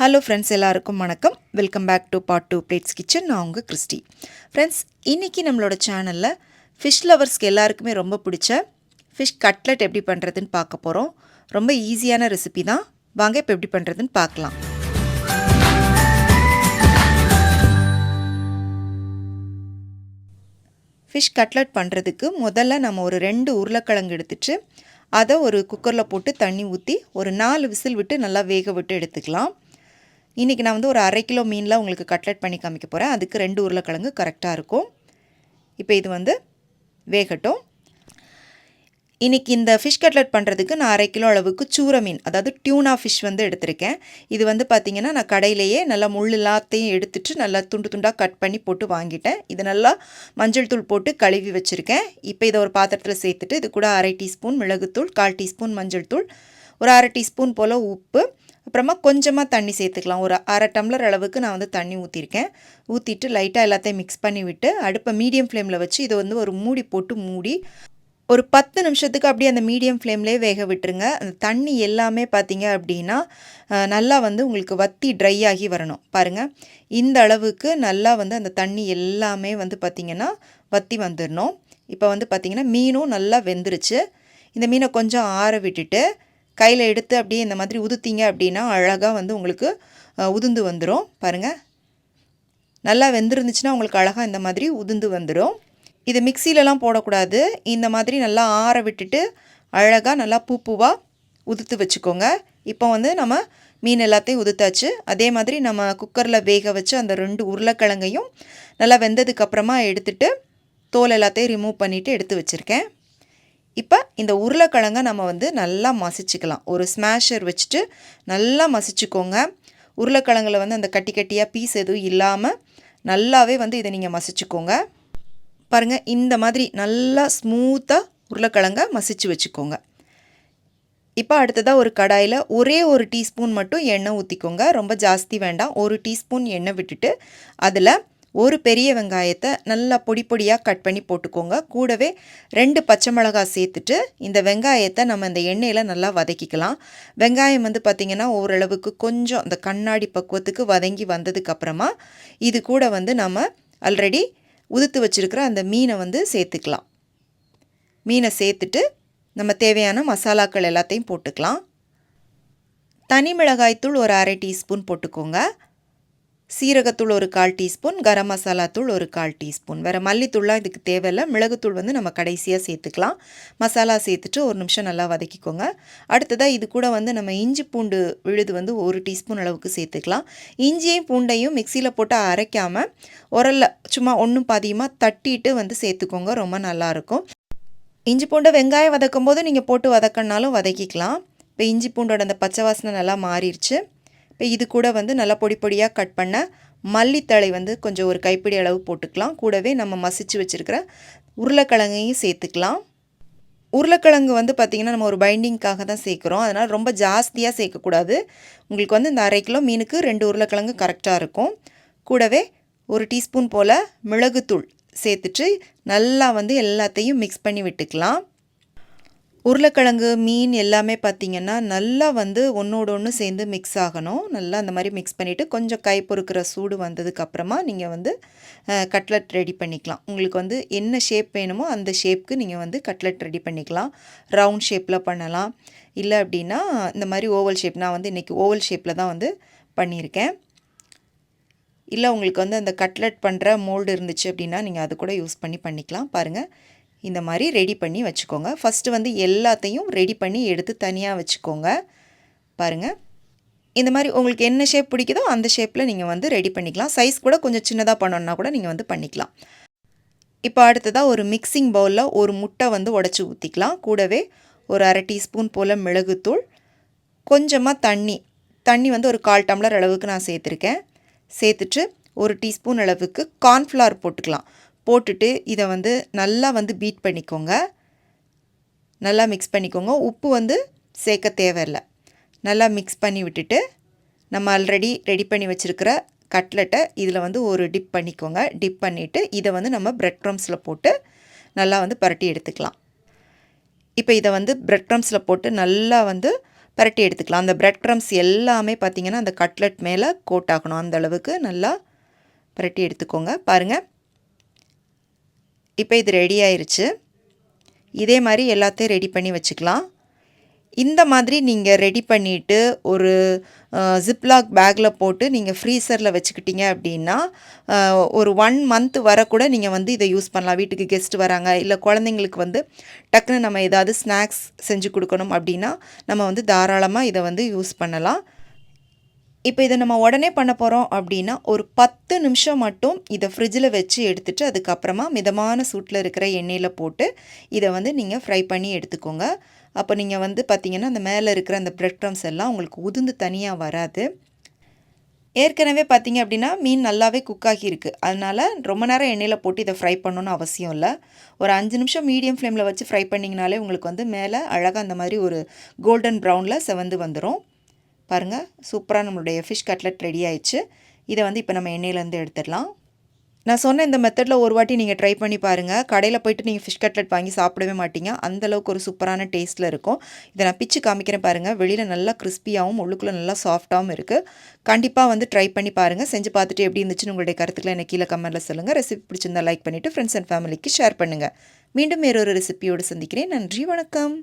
Hello friends எல்லாருக்கும் வணக்கம். Welcome back to part two plates kitchen நான் உங்கள் கிறிஸ்டி. ஃப்ரெண்ட்ஸ் இன்றைக்கி நம்மளோட சேனலில் ஃபிஷ் லவர்ஸ்க்கு எல்லாருக்குமே ரொம்ப பிடிச்ச ஃபிஷ் கட்லெட் எப்படி பண்ணுறதுன்னு பார்க்க போகிறோம் ரொம்ப ஈஸியான ரெசிபி தான். வாங்க இப்போ எப்படி பண்ணுறதுன்னு பார்க்கலாம். ஃபிஷ் கட்லெட் பண்ணுறதுக்கு முதல்ல நம்ம ஒரு ரெண்டு உருளைக்கிழங்கு எடுத்துட்டு அதை ஒரு குக்கரில் போட்டு தண்ணி ஊற்றி ஒரு நாலு விசில் விட்டு நல்லா வேக விட்டு எடுத்துக்கலாம். இன்றைக்கி நான் வந்து ஒரு அரை கிலோ மீனில் உங்களுக்கு கட்லெட் பண்ணி காமிக்க போகிறேன் அதுக்கு ரெண்டு உருளைக்கிழங்கு கரெக்டாக இருக்கும். இப்போ இது வந்து வேகட்டும். இன்றைக்கி இந்த ஃபிஷ் கட்லெட் பண்ணுறதுக்கு நான் அரை கிலோ அளவுக்கு சூர மீன் அதாவது டியூனா ஃபிஷ் வந்து எடுத்திருக்கேன். இது வந்து பார்த்திங்கன்னா நான் கடையிலேயே நல்லா முள் எல்லாத்தையும் எடுத்துட்டு நல்லா துண்டு துண்டாக கட் பண்ணி போட்டு வாங்கிட்டேன். இது நல்லா மஞ்சள் தூள் போட்டு கழுவி வச்சுருக்கேன். இப்போ இதை ஒரு பாத்திரத்தில் சேர்த்துட்டு இது கூட அரை டீஸ்பூன் மிளகுத்தூள் கால் டீஸ்பூன் மஞ்சள் தூள் ஒரு அரை டீஸ்பூன் போல் உப்பு அப்புறமா கொஞ்சமாக தண்ணி சேர்த்துக்கலாம். ஒரு அரை டம்ளர் அளவுக்கு நான் வந்து தண்ணி ஊற்றிருக்கேன் ஊற்றிட்டு லைட்டாக எல்லாத்தையும் மிக்ஸ் பண்ணி விட்டு அடுப்பை மீடியம் ஃப்ளேமில் வச்சு இதை வந்து ஒரு மூடி போட்டு மூடி ஒரு பத்து நிமிஷத்துக்கு அப்படியே அந்த மீடியம் ஃப்ளேம்லேயே வேக விட்டுருங்க. அந்த தண்ணி எல்லாமே பார்த்தீங்க அப்படின்னா நல்லா வந்து உங்களுக்கு வத்தி ட்ரை ஆகி வரணும். பாருங்கள் இந்த அளவுக்கு நல்லா வந்து அந்த தண்ணி எல்லாமே வந்து பார்த்திங்கன்னா வத்தி வந்துடணும் இப்போ வந்து பார்த்திங்கன்னா மீனும் நல்லா வெந்துருச்சு. இந்த மீனை கொஞ்சம் ஆற விட்டுட்டு கையில் எடுத்து அப்படியே இந்த மாதிரி உதுத்திங்க அப்படின்னா அழகாக வந்து உங்களுக்கு உதுந்து வந்துடும் பாருங்கள் நல்லா வெந்திருந்துச்சுன்னா உங்களுக்கு அழகாக இந்த மாதிரி உதுந்து வந்துடும் இது மிக்சிலலாம் போடக்கூடாது. இந்த மாதிரி நல்லா ஆற விட்டுட்டு அழகாக நல்லா பூ பூவாக உதுத்து வச்சுக்கோங்க. இப்போ வந்து நம்ம மீன் எல்லாத்தையும் உதுத்தாச்சு. அதே மாதிரி நம்ம குக்கரில் வேக வச்சு அந்த ரெண்டு உருளைக்கிழங்கையும் நல்லா வெந்ததுக்கப்புறமா எடுத்துட்டு தோல் எல்லாத்தையும் ரிமூவ் பண்ணிவிட்டு எடுத்து வச்சுருக்கேன். இப்போ இந்த உருளைக்கிழங்கை நம்ம வந்து நல்லா மசிச்சுக்கலாம். ஒரு ஸ்மாஷர் வச்சுட்டு நல்லா மசிச்சுக்கோங்க. உருளைக்கிழங்கில் வந்து அந்த கட்டி கட்டியாக பீஸ் எதுவும் இல்லாமல் நல்லாவே வந்து இதை நீங்கள் மசிச்சுக்கோங்க. பாருங்கள் இந்த மாதிரி நல்லா ஸ்மூத்தாக உருளைக்கிழங்கை மசிச்சு வச்சுக்கோங்க. இப்போ அடுத்ததாக ஒரு கடாயில் ஒரே ஒரு டீஸ்பூன் மட்டும் எண்ணெய் ஊற்றிக்கோங்க ரொம்ப ஜாஸ்தி வேண்டாம். ஒரு டீஸ்பூன் எண்ணெய் விட்டுட்டு அதில் ஒரு பெரிய வெங்காயத்தை நல்லா பொடி பொடியாக கட் பண்ணி போட்டுக்கோங்க. கூடவே ரெண்டு பச்சை மிளகாய் சேர்த்துட்டு இந்த வெங்காயத்தை நம்ம இந்த எண்ணெயில் நல்லா வதக்கிக்கலாம். வெங்காயம் வந்து பார்த்திங்கன்னா ஓரளவுக்கு கொஞ்சம் அந்த கண்ணாடி பக்குவத்துக்கு வதங்கி வந்ததுக்கப்புறமா இது கூட வந்து நம்ம ஆல்ரெடி உதுத்து வச்சுருக்கிற அந்த மீனை வந்து சேர்த்துக்கலாம். மீனை சேர்த்துட்டு நம்ம தேவையான மசாலாக்கள் எல்லாத்தையும் போட்டுக்கலாம். தனி மிளகாய்த்தூள் ஒரு அரை டீஸ்பூன் போட்டுக்கோங்க. சீரகத்தூள் ஒரு கால் டீஸ்பூன் கரம் மசாலா தூள் ஒரு கால் டீஸ்பூன். வேறு மல்லித்தூள்லாம் இதுக்கு தேவையில்லை. மிளகுத்தூள் வந்து நம்ம கடைசியாக சேர்த்துக்கலாம். மசாலா சேர்த்துட்டு ஒரு நிமிஷம் நல்லா வதக்கிக்கோங்க. அடுத்ததாக இது கூட வந்து நம்ம இஞ்சி பூண்டு விழுது வந்து ஒரு டீஸ்பூன் அளவுக்கு சேர்த்துக்கலாம். இஞ்சியும் பூண்டையும் மிக்சியில் போட்டு அரைக்காமல் உரலில் சும்மா ஒன்றும் பாதியமாக தட்டிட்டு வந்து சேர்த்துக்கோங்க. ரொம்ப நல்லாயிருக்கும் இஞ்சி பூண்டை வெங்காயம் வதக்கும் போது நீங்கள் போட்டு வதக்கினாலும் வதக்கிக்கலாம். இப்போ இஞ்சி பூண்டோட அந்த பச்சை வாசனை நல்லா மாறிடுச்சு. இது கூட வந்து நல்லா பொடி பொடியாக கட் பண்ண மல்லித்தழை வந்து கொஞ்சம் ஒரு கைப்பிடி அளவு போட்டுக்கலாம். கூடவே நம்ம மசிச்சு வச்சுருக்கிற உருளைக்கிழங்கையும் சேர்த்துக்கலாம். உருளைக்கிழங்கு வந்து பார்த்திங்கன்னா நம்ம ஒரு பைண்டிங்க்காக தான் சேர்க்குறோம். அதனால் ரொம்ப ஜாஸ்தியாக சேர்க்கக்கூடாது. உங்களுக்கு வந்து இந்த அரை கிலோ மீனுக்கு ரெண்டு உருளைக்கிழங்கு கரெக்டாக இருக்கும். கூடவே ஒரு டீஸ்பூன் போல் மிளகுத்தூள் சேர்த்துட்டு நல்லா வந்து எல்லாத்தையும் மிக்ஸ் பண்ணி விட்டுக்கலாம். உருளைக்கிழங்கு மீன் எல்லாமே பார்த்திங்கன்னா நல்லா வந்து ஒன்றோட ஒன்று சேர்ந்து மிக்ஸ் ஆகணும். நல்லா அந்த மாதிரி மிக்ஸ் பண்ணிவிட்டு கொஞ்சம் கை பொறுக்கிற சூடு வந்ததுக்கப்புறமா நீங்கள் வந்து கட்லட் ரெடி பண்ணிக்கலாம். உங்களுக்கு வந்து என்ன ஷேப் வேணுமோ அந்த ஷேப்க்கு நீங்கள் வந்து கட்லட் ரெடி பண்ணிக்கலாம். ரவுண்ட் ஷேப்பில் பண்ணலாம். இல்லை அப்படின்னா இந்த மாதிரி ஓவல் ஷேப் நான் வந்து இன்றைக்கி ஓவல் ஷேப்பில் தான் வந்து பண்ணியிருக்கேன். இல்லை உங்களுக்கு வந்து அந்த கட்லட் பண்ணுற மோல்டு இருந்துச்சு அப்படின்னா நீங்கள் அது கூட யூஸ் பண்ணி பண்ணிக்கலாம். பாருங்கள் இந்த மாதிரி ரெடி பண்ணி வச்சுக்கோங்க. ஃபஸ்ட்டு வந்து எல்லாத்தையும் ரெடி பண்ணி எடுத்து தனியாக வச்சுக்கோங்க. பாருங்கள் இந்த மாதிரி உங்களுக்கு என்ன ஷேப் பிடிக்குதோ அந்த ஷேப்பில் நீங்கள் வந்து ரெடி பண்ணிக்கலாம். சைஸ் கூட கொஞ்சம் சின்னதாக பண்ணணுன்னா கூட நீங்கள் வந்து பண்ணிக்கலாம். இப்போ அடுத்ததாக ஒரு மிக்சிங் பவுலில் ஒரு முட்டை வந்து உடச்சி ஊற்றிக்கலாம் கூடவே ஒரு அரை டீஸ்பூன் போல் மிளகுத்தூள். கொஞ்சமாக தண்ணி தண்ணி வந்து ஒரு கால் டம்ளர் அளவுக்கு நான் சேர்த்துருக்கேன். சேர்த்துட்டு ஒரு டீஸ்பூன் அளவுக்கு கார்ன்ஃப்ளவர் போட்டுக்கலாம். போட்டுட்டு இதை வந்து நல்லா வந்து பீட் பண்ணிக்கோங்க. நல்லா மிக்ஸ் பண்ணிக்கோங்க. உப்பு வந்து சேர்க்க தேவையில்லை. நல்லா மிக்ஸ் பண்ணி விட்டுட்டு நம்ம ஆல்ரெடி ரெடி பண்ணி வச்சுருக்கிற கட்லெட்டை இதில் வந்து ஒரு டிப் பண்ணிக்கோங்க. டிப் பண்ணிவிட்டு இதை வந்து நம்ம ப்ரெட் க்ரம்ஸில் போட்டு நல்லா வந்து பரட்டி எடுத்துக்கலாம். இப்போ இதை வந்து ப்ரெட் க்ரம்ஸில் போட்டு நல்லா வந்து பரட்டி எடுத்துக்கலாம். அந்த ப்ரெட் க்ரம்ஸ் எல்லாமே பார்த்திங்கன்னா அந்த கட்லெட் மேலே கோட் ஆகணும். அந்த அளவுக்கு நல்லா பரட்டி எடுத்துக்கோங்க. பாருங்கள் இப்போ இது ரெடி ஆயிருச்சு. இதே மாதிரி எல்லாத்தையும் ரெடி பண்ணி வச்சுக்கலாம். இந்த மாதிரி நீங்கள் ரெடி பண்ணிவிட்டு ஒரு ஜிப்லாக் பேக்கில் போட்டு நீங்கள் ஃப்ரீசரில் வச்சுக்கிட்டீங்க அப்படின்னா ஒரு ஒன் மந்த் வர கூட நீங்கள் வந்து இதை யூஸ் பண்ணலாம். வீட்டுக்கு கெஸ்ட் வராங்க இல்லை குழந்தைங்களுக்கு வந்து டக்குன்னு நம்ம ஏதாவது ஸ்நாக்ஸ் செஞ்சு கொடுக்கணும் அப்படின்னா நம்ம வந்து தாராளமாக இதை வந்து யூஸ் பண்ணலாம். இப்போ இதை நம்ம உடனே பண்ண போகிறோம் அப்படின்னா ஒரு பத்து நிமிஷம் மட்டும் இதை ஃப்ரிட்ஜில் வச்சு எடுத்துகிட்டு அதுக்கப்புறமா மிதமான சூட்டில் இருக்கிற எண்ணெயில் போட்டு இதை வந்து நீங்கள் ஃப்ரை பண்ணி எடுத்துக்கோங்க. அப்போ நீங்கள் வந்து பார்த்திங்கன்னா அந்த மேலே இருக்கிற அந்த ப்ரெட் க்ரம்ஸ் எல்லாம் உங்களுக்கு உதிர்ந்து தனியாக வராது. ஏற்கனவே பார்த்தீங்க அப்படின்னா மீன் நல்லாவே குக் ஆகியிருக்கு. அதனால் ரொம்ப நேரம் எண்ணெயில் போட்டு இதை ஃப்ரை பண்ணணும்னு அவசியம் இல்லை. ஒரு அஞ்சு நிமிஷம் மீடியம் ஃப்ளேமில் வச்சு ஃப்ரை பண்ணிங்கனாலே உங்களுக்கு வந்து மேலே அழகாக அந்த மாதிரி ஒரு கோல்டன் ப்ரௌனில் செவந்து வந்துடும் பாருங்கள் சூப்பராக நம்மளுடைய ஃபிஷ் கட்லெட் ரெடி ஆயிடுச்சு. இதை வந்து இப்போ நம்ம எண்ணெயிலேருந்து எடுத்துடலாம். நான் சொன்ன இந்த மெத்தடில் ஒரு வாட்டி நீங்கள் ட்ரை பண்ணி பாருங்கள் கடையில் போயிட்டு நீங்கள் ஃபிஷ் கட்லெட் வாங்கி சாப்பிடவே மாட்டீங்க. அந்தளவுக்கு ஒரு சூப்பரான டேஸ்ட்டில் இருக்கும். இதை நான் பிச்சு காமிக்கிறேன் பாருங்கள் வெளியில் நல்லா கிறிஸ்பியாகவும் உள்ளுக்குள்ளே நல்லா சாஃப்டாகவும் இருக்குது கண்டிப்பாக வந்து ட்ரை பண்ணி பாருங்கள் செஞ்சு பார்த்துட்டு எப்படி இருந்துச்சுன்னு உங்களுடைய கருத்துக்களை எனக்கு கீழே கமெண்ட்டில் சொல்லுங்கள் ரெசிபி பிடிச்சிருந்தா லைக் பண்ணிவிட்டு ஃப்ரெண்ட்ஸ் அண்ட் ஃபேமிலிக்கு ஷேர் பண்ணுங்கள் மீண்டும் வேறொரு ரெசிபியோடு சந்திக்கிறேன். நன்றி வணக்கம்.